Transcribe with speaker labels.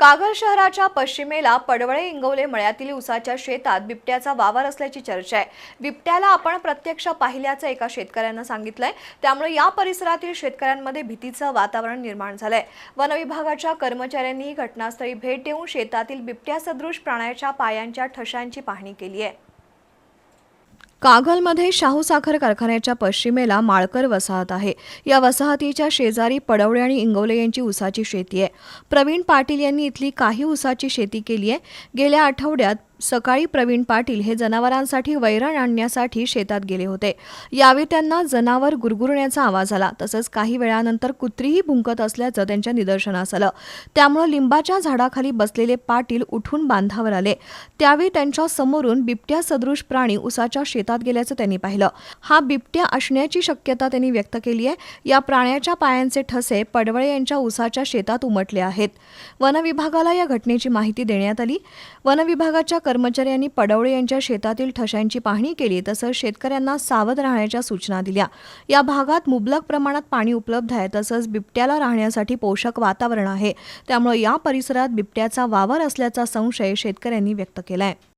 Speaker 1: कागल शहराच्या पश्चिमेला पडवळे इंगवले मळ्यातील उसाच्या शेतात बिबट्याचा वावर असल्याची चर्चा आहे. बिबट्याला आपण प्रत्यक्ष पाहिल्याचं एका शेतकऱ्यानं सांगितलंय. त्यामुळे या परिसरातील शेतकऱ्यांमध्ये भीतीचं वातावरण निर्माण झालंय. वनविभागाच्या कर्मचाऱ्यांनी घटनास्थळी भेट देऊन शेतातील बिबट्यासदृश प्राण्याच्या पायांच्या ठशांची पाहणी केली आहे. कागलमध्ये शाहू साखर कारखान्याच्या पश्चिमेला माळकर वसाहत आहे. या वसाहतीच्या शेजारी पडवळे आणि इंगवले यांची उसाची शेती आहे. प्रवीण पाटील यांनी इथली काही उसाची शेती केली आहे. गेल्या आठवड्यात सकाळी प्रवीण पाटील हे जनावरांसाठी वैरण आणण्यासाठी शेतात गेले होते. यावेळी त्यांना जनावर गुरगुरण्याचा आवाज आला. तसंच काही वेळानंतर कुत्रीही भुंकत असल्याचं त्यांच्या निदर्शनास आलं. त्यामुळे लिंबाच्या झाडाखाली बसलेले पाटील उठून बांधावर आले. त्यावेळी त्यांच्या समोरून बिबट्या सदृश प्राणी उसाच्या शेतात गेल्याचं त्यांनी पाहिलं. हा बिबट्या असण्याची शक्यता त्यांनी व्यक्त केली आहे. या प्राण्याच्या पायांचे ठसे पडवळे यांच्या उसाच्या शेतात उमटले आहेत. वनविभागाला या घटनेची माहिती देण्यात आली. वनविभागाच्या कर्मचाऱ्यांनी पडवळे यांच्या शेतातील ठशांची पाहणी केली तसंच शेतकऱ्यांना सावध राहण्याच्या सूचना दिल्या. या भागात मुबलक प्रमाणात पाणी उपलब्ध आहे तसंच बिबट्याला राहण्यासाठी पोषक वातावरण आहे. त्यामुळे या परिसरात बिबट्याचा वावर असल्याचा संशय शेतकऱ्यांनी व्यक्त केला आहे